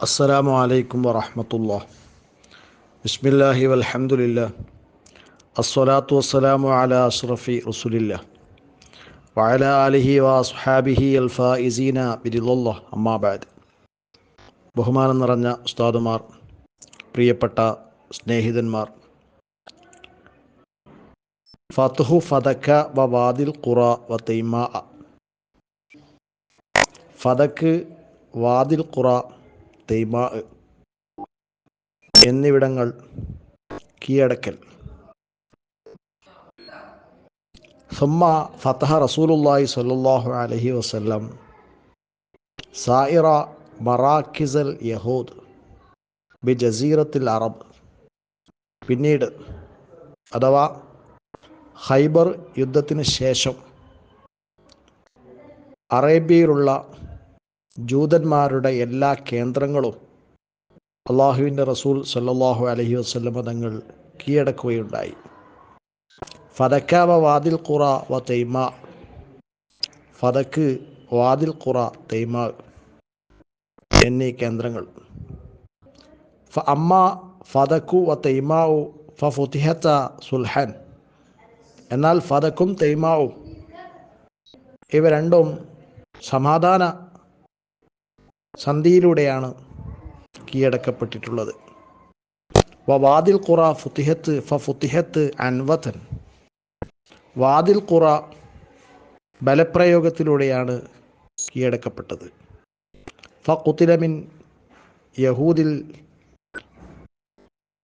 السلام عليكم ورحمة الله بسم الله والحمد لله الصلاة والسلام على أشرف رسول الله وعلى آله وأصحابه الفائزين برضا الله أما بعد ബഹുമാനം നിറഞ്ഞ ഉസ്താദുമാർ പ്രിയപ്പെട്ട സ്നേഹിതന്മാർ ഫത്തുഹു ഫതക്ക വ വാദിൽ ഖുറ വ തൈമാ ഫതക്ക് വാദിൽ ഖുറ തെയ്മാ എന്നിവിടങ്ങൾ കീഴടക്കൽ. സുമ്മ ഫതഹ റസൂലുല്ലാഹി സ്വല്ലല്ലാഹു അലഹി വസ്ലം സായിറ മറാഖിസൽ യഹൂദ് ബി ജസീറത്തിൽ അറബ്. പിന്നീട് അഥവാ ഹൈബർ യുദ്ധത്തിന് ശേഷം അറേബ്യയിലുള്ള ജൂതന്മാരുടെ എല്ലാ കേന്ദ്രങ്ങളും അള്ളാഹുവിന്റെ റസൂൽ സല്ലാഹു അലഹി വസ്ലമ തങ്ങൾ കീഴടക്കുകയുണ്ടായി. ഫതക്കാവ വാതിൽ ഖുറ വ തെയ്മ. ഫതക്ക് വാതിൽ ഖുറ തെയ്മ എന്നീ കേന്ദ്രങ്ങൾ. ഫ അമ്മ ഫതക്കു വ തെയ്മാവു ഫ ഫുതിഹത്ത സുൽഹൻ. എന്നാൽ ഫതക്കും തെയ്മാവും ഇവ രണ്ടും സമാധാന സന്ധിയിലൂടെയാണ് കീഴടക്കപ്പെട്ടിട്ടുള്ളത്. വാദിൽ ഖുറ ഫുത്തിഹത്ത് ഫ ഫുത്തിഹത്ത് അൻവത്തൻ വാദിൽ ഖുറ ബലപ്രയോഗത്തിലൂടെയാണ് കീഴടക്കപ്പെട്ടത്. ഫ മിൻ യഹൂദിൽ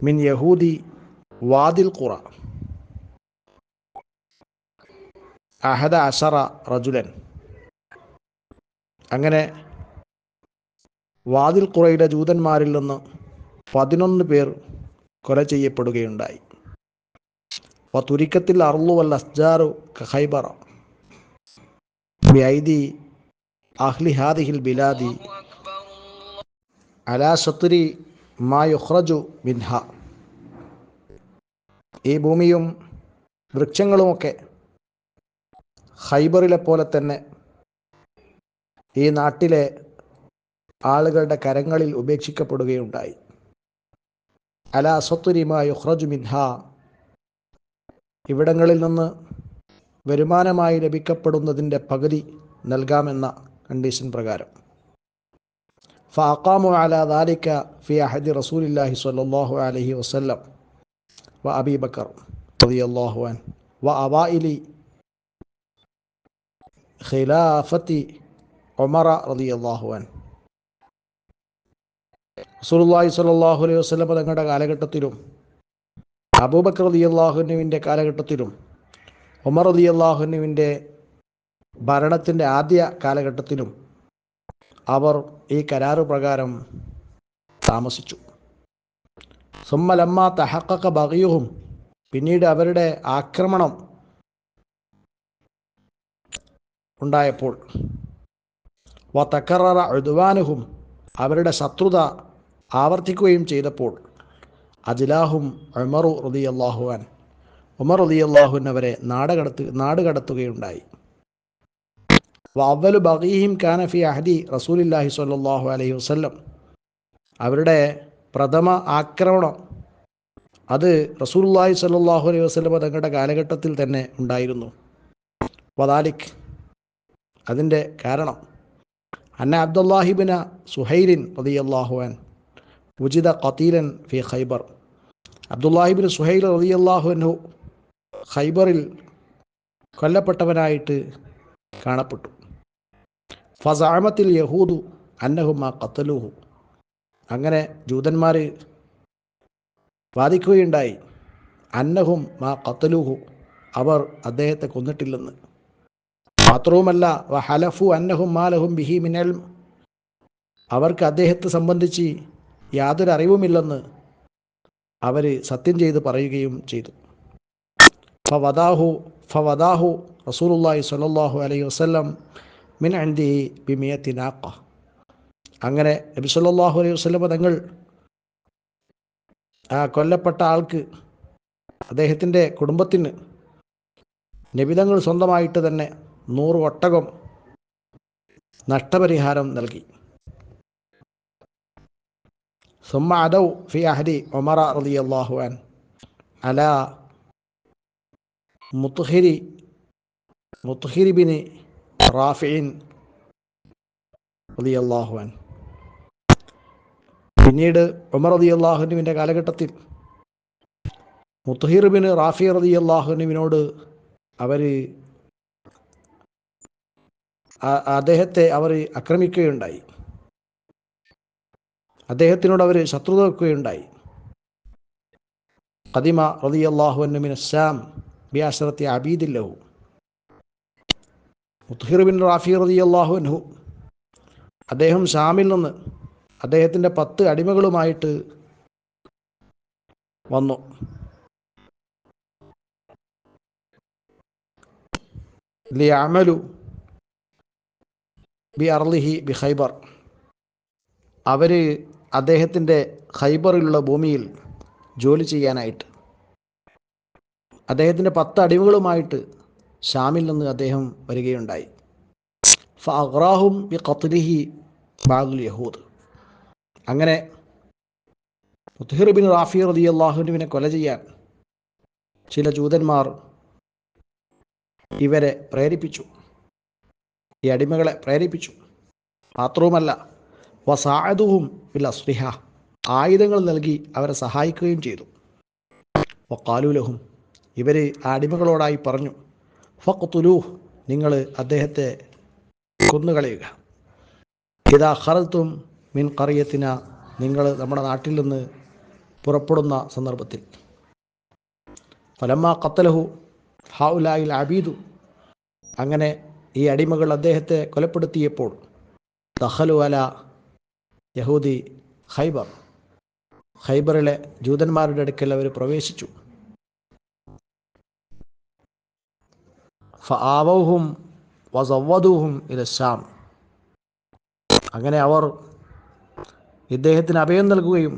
മിൻ യഹൂദി വാദിൽ ഖുറ. അഹദ അഷറ റജുലൻ. അങ്ങനെ വാതിൽ കുറയുടെ ജൂതന്മാരിൽ നിന്ന് പതിനൊന്ന് പേർ കൊല ചെയ്യപ്പെടുകയുണ്ടായി. തുരിക്കത്തിൽ അർലു വൽ അസ്ജാറു ഖൈബറ ബൈദി അഹ്ലി ഹാദിഹിൽ ബിലാദി അലാ സത്തുരി മാ മിൻഹ. ഈ ഭൂമിയും വൃക്ഷങ്ങളുമൊക്കെ ഹൈബറിലെ പോലെ തന്നെ ഈ നാട്ടിലെ ആളുകളുടെ കരങ്ങളിൽ ഉപേക്ഷിക്കപ്പെടുകയുണ്ടായി. അല അസത്തുരിമ യുഹ്റജു മിൻഹ. ഇവിടങ്ങളിൽ നിന്ന് വരുമാനമായി ലഭിക്കപ്പെടുന്നതിന്റെ പകുതി നൽകാമെന്ന കണ്ടീഷൻ പ്രകാരം. ഫാക്കാമു അല ദാലിക്ക ഫി അഹദി റസൂലില്ലാഹി സ്വല്ലല്ലാഹു അലഹി വസ്ല്ലം വ അബി ബക്കർ റളിയല്ലാഹു അൻ വ അവായിലി ഖിലാഫത്തി ഒമറ റളിയല്ലാഹു അൻ റസൂലുള്ളാഹി സ്വല്ലല്ലാഹു അലൈഹി വസല്ലം തങ്ങളുടെ കാലഘട്ടത്തിലും അബൂബക്കർ അള്ളാഹുനുവിന്റെ കാലഘട്ടത്തിലും ഉമർ റളിയല്ലാഹുവിന്റെ ഭരണത്തിന്റെ ആദ്യ കാലഘട്ടത്തിലും അവർ ഈ കരാറ് പ്രകാരം താമസിച്ചു. സുമ്മലമ്മ തഹക്കക്ക ബഹിയുഹും പിന്നീട് അവരുടെ ആക്രമണം ഉണ്ടായപ്പോൾ വ തക്കറ എഴുതുവാനുഹും അവരുടെ ശത്രുത ആവർത്തിക്കുകയും ചെയ്തപ്പോൾ അജിലാഹും ഉമറു റതി അള്ളാഹുവാൻ ഉമർ റതി അള്ളാഹുൻ അവരെ നാടുകടത്ത് നാടുകടത്തുകയുണ്ടായി. അവലു ബഗീഹിം കാനഫി അഹദി റസൂലില്ലാഹി സ്വല്ലല്ലാഹു അലൈഹി വസല്ലം. അവരുടെ പ്രഥമ ആക്രമണം അത് റസൂലുല്ലാഹി സ്വല്ലല്ലാഹു അലൈഹി വസ്ലം തങ്ങളുടെ കാലഘട്ടത്തിൽ തന്നെ ഉണ്ടായിരുന്നു. വദാലിക് അതിന്റെ കാരണം അന്ന അബ്ദുല്ലാഹിബിന സുഹൈലിൻ റതിയല്ലാഹു അൻ ഉജിത ഖത്തീലൻ ഫി ഖൈബർ. അബ്ദുല്ലാഹിബിൻ സുഹൈൽ റതിയല്ലാഹുവിനു ഖൈബറിൽ കൊല്ലപ്പെട്ടവനായിട്ട് കാണപ്പെട്ടു. ഫസാമത്തിൽ യഹൂദു അന്നഹും ആ കത്തലുഹു അങ്ങനെ ജൂതന്മാർ വാദിക്കുകയുണ്ടായി. അന്നഹും മാ കത്തലുഹു അവർ അദ്ദേഹത്തെ കൊന്നിട്ടില്ലെന്ന്. മാത്രവുമല്ല ഹലഫു അന്നഹും മാലഹും ബിഹി മിനൽ അവർക്ക് അദ്ദേഹത്തെ സംബന്ധിച്ച് യാതൊരു അറിവുമില്ലെന്ന് അവർ സത്യം ചെയ്ത് പറയുകയും ചെയ്തു. ഫവദാഹു ഫവദാഹു റസൂലുള്ളാഹി സ്വല്ലല്ലാഹു അലൈഹി വസല്ലം മിൻ അൻദി ബിമിയത്തി നാക്ക അങ്ങനെ നബി സ്വല്ലല്ലാഹു അലൈഹി വസല്ലം തങ്ങൾ ആ കൊല്ലപ്പെട്ട ആൾക്ക് അദ്ദേഹത്തിന്റെ കുടുംബത്തിന് നബിതങ്ങൾ സ്വന്തമായിട്ട് തന്നെ നൂറ് ഒട്ടകം നഷ്ടപരിഹാരം നൽകി. സുമ അദൗ ഫി അഹരി ഒമറ റതി അള്ളാഹുവാൻ അല മുത്തുഹിരി മുത്തുഹിരി ബിന് റാഫിൻ റതി അള്ളാഹുവാൻ പിന്നീട് ഒമർ റതി അള്ളാഹുനുവിന്റെ കാലഘട്ടത്തിൽ മുത്തുഹിർ ബിന് റാഫി റതി അള്ളാഹുനുവിനോട് അവർ അദ്ദേഹത്തെ അവർ ആക്രമിക്കുകയുണ്ടായി. അദ്ദേഹത്തിനോട് അവർ ശത്രുത വെക്കുകയുണ്ടായി. ഖദിമ റതി അള്ളാഹുനുമിൻ അസ്സാം ബിയാശ്രത്തി അബീദില്ലഹു മുത്തഹിർ ബിൻ റാഫി റതി അള്ളാഹുനഹു അദ്ദേഹം ഷാമിൽ നിന്ന് അദ്ദേഹത്തിന്റെ പത്ത് അടിമകളുമായിട്ട് വന്നു. ലിയാമലു ബി അർലിഹി ബി ഖൈബർ അവർ അദ്ദേഹത്തിന്റെ ഖൈബറിലുള്ള ഭൂമിയിൽ ജോലി ചെയ്യാനായിട്ട്. അദ്ദേഹത്തിന്റെ പത്ത് അടിവുകളുമായിട്ട് ഷാമിൽ നിന്ന് അദ്ദേഹം വരികയുണ്ടായി. ഫ്രാഹും ബി ഖത്ലിഹി ബാഗുൽ യഹൂദ്. അങ്ങനെ ബിൻ റാഫി റതി അള്ളാഹുനുവിനെ കൊല ചെയ്യാൻ ചില ജൂതന്മാർ ഇവരെ പ്രേരിപ്പിച്ചു. ഈ അടിമകളെ പ്രേരിപ്പിച്ചു. മാത്രവുമല്ല വസായതുവും ബിൽ അസ്ലിഹ ആയുധങ്ങൾ നൽകി അവരെ സഹായിക്കുകയും ചെയ്തു. വക്കാലുലഹും ഇവർ ആ അടിമകളോടായി പറഞ്ഞു ഫഖ്തുലൂഹ് നിങ്ങൾ അദ്ദേഹത്തെ കൊന്നുകളയുക. ഇതാ ഹറത്തും മിൻ കറിയത്തിന നിങ്ങൾ നമ്മുടെ നാട്ടിൽ നിന്ന് പുറപ്പെടുന്ന സന്ദർഭത്തിൽ. ഫലമ്മ കത്തലഹു ഹൗലായിൽ അബീദു അങ്ങനെ ഈ അടിമകൾ അദ്ദേഹത്തെ കൊലപ്പെടുത്തിയപ്പോൾ ദഹലു അല യഹൂദി ഹൈബർ ഹൈബറിലെ ജൂതന്മാരുടെ അടുക്കൽ അവർ പ്രവേശിച്ചു. ഫആവഹും വസവദൂഹും ഇലശാം അങ്ങനെ അവർ ഇദ്ദേഹത്തിന് അഭയം നൽകുകയും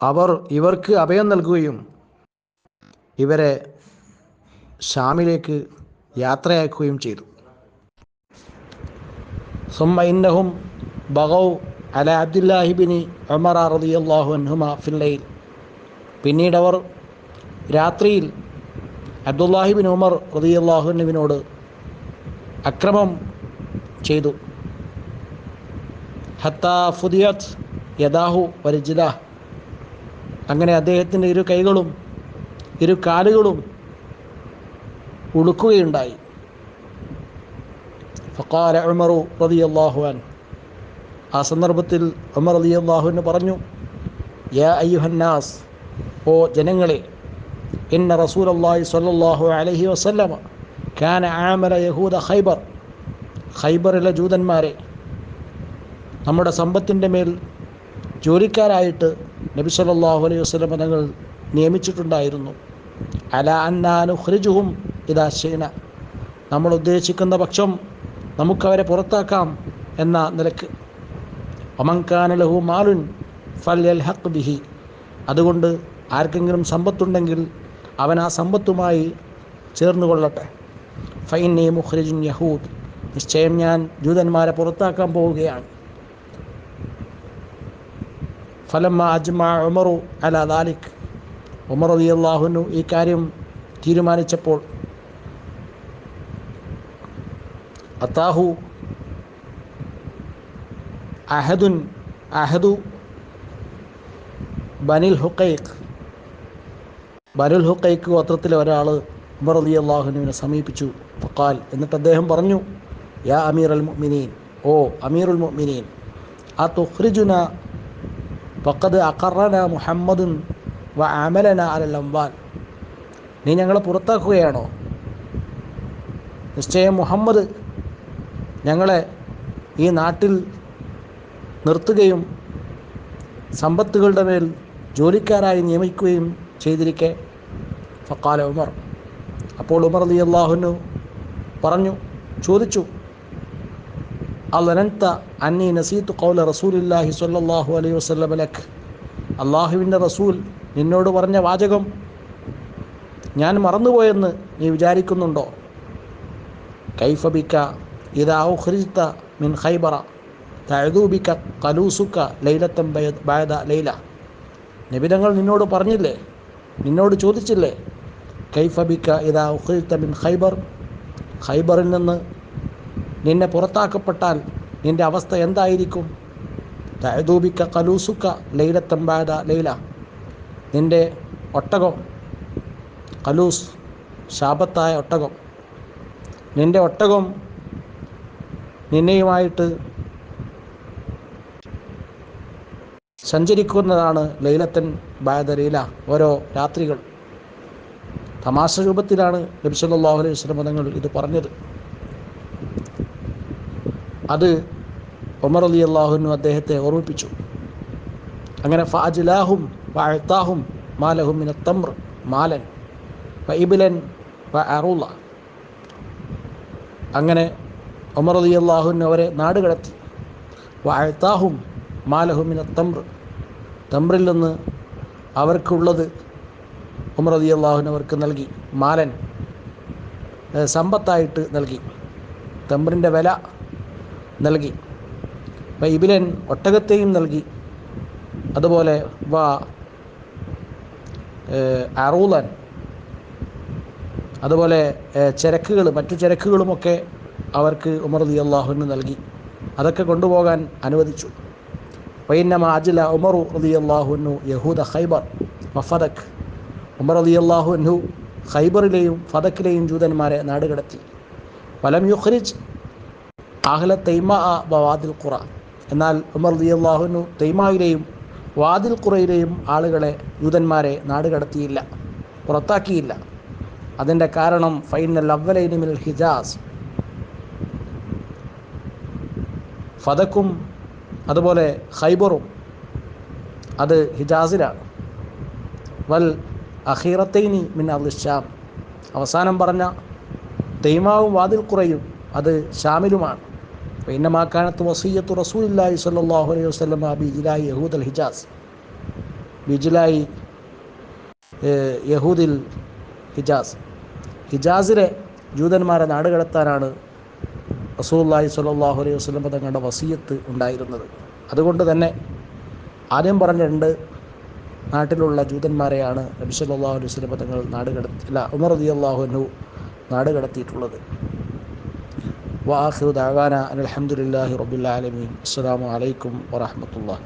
അവർ ഇവർക്ക് അഭയം നൽകുകയും ഇവരെ ഷാമിലേക്ക് യാത്രയാക്കുകയും ചെയ്തു. സുമ്മ ഇന്നഹും ബഗൗ അല അബ്ദുല്ലാഹിബിനി ഉമർ അള്ളാഹു അൻഹുമ ഫില്ലയിൽ പിന്നീട് അവർ രാത്രിയിൽ അബ്ദുല്ലാഹിബിൻ ഉമർ റളിയല്ലാഹുവിനോട് അക്രമം ചെയ്തു. ഹത്താ ഫുദിയത് യദാഹു വരിജിദ അങ്ങനെ അദ്ദേഹത്തിന്റെ ഇരു കൈകളും ഇരു കാലുകളും ഉളുക്കുകയുണ്ടായി ഫക്കാല ഉമറു റതി അള്ളാഹുവാൻ ആ സന്ദർഭത്തിൽ ഉമർ അലി അള്ളാഹുവിന് പറഞ്ഞു യാ അയ്യുഹന്നാസ് ഓ ജനങ്ങളെ ഇന്ന റസൂൽ അള്ളാഹി സ്വല്ലല്ലാഹു അലഹി വസല്ലമ ഖാന ആമല യഹൂദ ഖൈബർ ഖൈബറിലെ ജൂതന്മാരെ നമ്മുടെ സമ്പത്തിന്റെ മേൽ ജോലിക്കാരായിട്ട് നബി സല്ലാഹു അലൈഹി വസ്ലമ തങ്ങൾ നിയമിച്ചിട്ടുണ്ടായിരുന്നു. അല അന്നാനുഹ്രിജുഹും ഇതാശേന നമ്മൾ ഉദ്ദേശിക്കുന്ന പക്ഷം നമുക്കവരെ പുറത്താക്കാം എന്ന നിലയ്ക്ക്. ഒമങ്കാനലഹു മാലുൻ ഫൽ ഹക്ക് ബിഹി. അതുകൊണ്ട് ആർക്കെങ്കിലും സമ്പത്തുണ്ടെങ്കിൽ അവൻ ആ സമ്പത്തുമായി ചേർന്നുകൊള്ളട്ടെ. ഫൈൻ ഫൈനി മുഖ്രിജുൻ യഹൂദ്. നിശ്ചയം ഞാൻ ജൂതന്മാരെ പുറത്താക്കാൻ പോവുകയാണ്. ഫലം അജ്മ ഉമറു അല ദാലിക്. ഉമർ അലി അള്ളാഹുനു ഈ കാര്യം തീരുമാനിച്ചപ്പോൾ അത്താഹു അഹദുൻ അഹദു ബനിൽ ഹുക്കൈഖ് ബനുൽ ഹുക്കൈഖ് ഗോത്രത്തിലെ ഒരാൾ ഉമർ അലി അള്ളാഹുനുവിനെ സമീപിച്ചു. ഫക്കാൽ എന്നിട്ട് അദ്ദേഹം പറഞ്ഞു യാ അമീർ അൽ മുഅ്മിനീൻ ഓ അമീർ ഉൽ മുഅ്മിനീൻ ആ തുഹ്രിജുന ഫക്കത് അഖറന മുഹമ്മദുൻ വ അമലന അംവാൽ. നീ ഞങ്ങളെ പുറത്താക്കുകയാണോ? നിശ്ചയം മുഹമ്മദ് ഞങ്ങളെ ഈ നാട്ടിൽ നിർത്തുകയും സമ്പത്തുകളുടെ മേൽ ജോലിക്കാരായി നിയമിക്കുകയും ചെയ്തിരിക്കെ. ഫക്കാല ഉമർ. അപ്പോൾ ഉമർ അലി അള്ളാഹുനു പറഞ്ഞു ചോദിച്ചു അലനന്ത അന്നി നസീത്ത് കൗല റസൂലില്ലാഹി സ്വല്ലല്ലാഹു അലൈഹി വസല്ലം ലക്ക്? അള്ളാഹുവിന്റെ റസൂൽ നിന്നോട് പറഞ്ഞ വാചകം ഞാൻ മറന്നുപോയെന്ന് നീ വിചാരിക്കുന്നുണ്ടോ? കൈഫബിക്ക ഇതാഹുഹരിത്ത മിൻ ഖൈബറ തഴുതൂബിക്ക കലൂസുക്ക ലൈലത്തം ബായത ലൈല. നിബിതങ്ങൾ നിന്നോട് പറഞ്ഞില്ലേ? നിന്നോട് ചോദിച്ചില്ലേ? കൈഫബിക്ക ഇതാഹുഹരിത്ത മിൻ ഖൈബർ. ഖൈബറിൽ നിന്ന് നിന്നെ പുറത്താക്കപ്പെട്ടാൽ നിന്റെ അവസ്ഥ എന്തായിരിക്കും? തഴുതൂബിക്ക കലൂസുക്ക ലൈലത്തം ബായത ലൈല. നിന്റെ ഒട്ടകം കലൂസ് ശാപത്തായ ഒട്ടകം. നിന്റെ ഒട്ടകം നിന്നെയുമായിട്ട് സഞ്ചരിക്കുന്നതാണ് ലൈലത്തൻ ബായതലയില ഓരോ രാത്രികൾ. തമാശ രൂപത്തിലാണ് നബിസല്ലാഹു അലൈഹി വസ്ലം തങ്ങൾ ഇത് പറഞ്ഞത്. അത് ഒമർ അലി അള്ളാഹുവിനും അദ്ദേഹത്തെ ഓർമ്മിപ്പിച്ചു. അങ്ങനെ ഫാജിലാഹും വാഴ്ത്താഹും മാലഹും മിന മാലൻ മാലൻ ഇബിലൻ അറുള്ള അങ്ങനെ ഒമർ അള്ളാഹുവിന് അവരെ നാട് കടത്തി. വാഴ്ത്താഹും മാലഹുമിന തമ്ര തമ്രിൽ നിന്ന് അവർക്കുള്ളത് ഉമർ അലി അള്ളാഹുവിന് അവർക്ക് നൽകി. മാലൻ സമ്പത്തായിട്ട് നൽകി. തമ്രിന്റെ വില നൽകി. ഇബിലൻ ഒട്ടകത്തെയും നൽകി. അതുപോലെ വ അറൂലൻ അതുപോലെ ചരക്കുകൾ മറ്റു ചരക്കുകളുമൊക്കെ അവർക്ക് ഉമർ അലി അള്ളാഹുവിന് നൽകി. അതൊക്കെ കൊണ്ടുപോകാൻ അനുവദിച്ചു. വൈന്നമ അജില ഉമറു അലി അള്ളാഹുനു യഹൂദ ഖൈബർ വഫദക് ഉമർ അലി അള്ളാഹുനു ഖൈബറിലെയും ഫദക്കിലെയും ജൂതന്മാരെ നാടുകടത്തി വലം യുഖ്രിജ് അഹ്ല തൈമ ബവാദിൽ ഖുറ. എന്നാൽ ഉമർ അലി അള്ളാഹുനു തൈമായിലെയും വാദിൽ കുറയിലെയും ആളുകളെ യൂതന്മാരെ നാടുകടത്തിയില്ല പുറത്താക്കിയില്ല. അതിന്റെ കാരണം ഫൈനൽ അവലൈനിമിൽ ഹിജാസ്. ഫതക്കും അതുപോലെ ഹൈബറും അത് ഹിജാസിലാണ്. വൽ അഖീറത്തൈനി മിൻ അൽ-ഷാം അവസാനം പറഞ്ഞ തെയ്മാവും വാതിൽ കുറയും അത് ഷാമിലുമാണ്. അൽ ഹിജാസ്. ഹിജാസിലെ ജൂതന്മാരെ നാടുകടത്താനാണ് റസൂല്ലാഹി സ്വല്ലല്ലാഹു അലൈഹി വസല്ലം തങ്ങളുടെ വസീയത്ത് ഉണ്ടായിരുന്നത്. അതുകൊണ്ട് തന്നെ ആദ്യം പറഞ്ഞ രണ്ട് നാട്ടിലുള്ള ജൂതന്മാരെയാണ് നബി സ്വല്ലല്ലാഹു അലൈഹി വസല്ലം തങ്ങൾ നാടുകടത്തി അല്ല ഉമർ റളിയല്ലാഹു അൻഹു നാടുകടത്തിയിട്ടുള്ളത് വാഹിറു ദഅവാന അലഹമുല്ലാഹി റബ്ബിൽ ആലമീൻ അസ്സലാമു അലൈക്കും വറഹ്മത്തുള്ളാഹി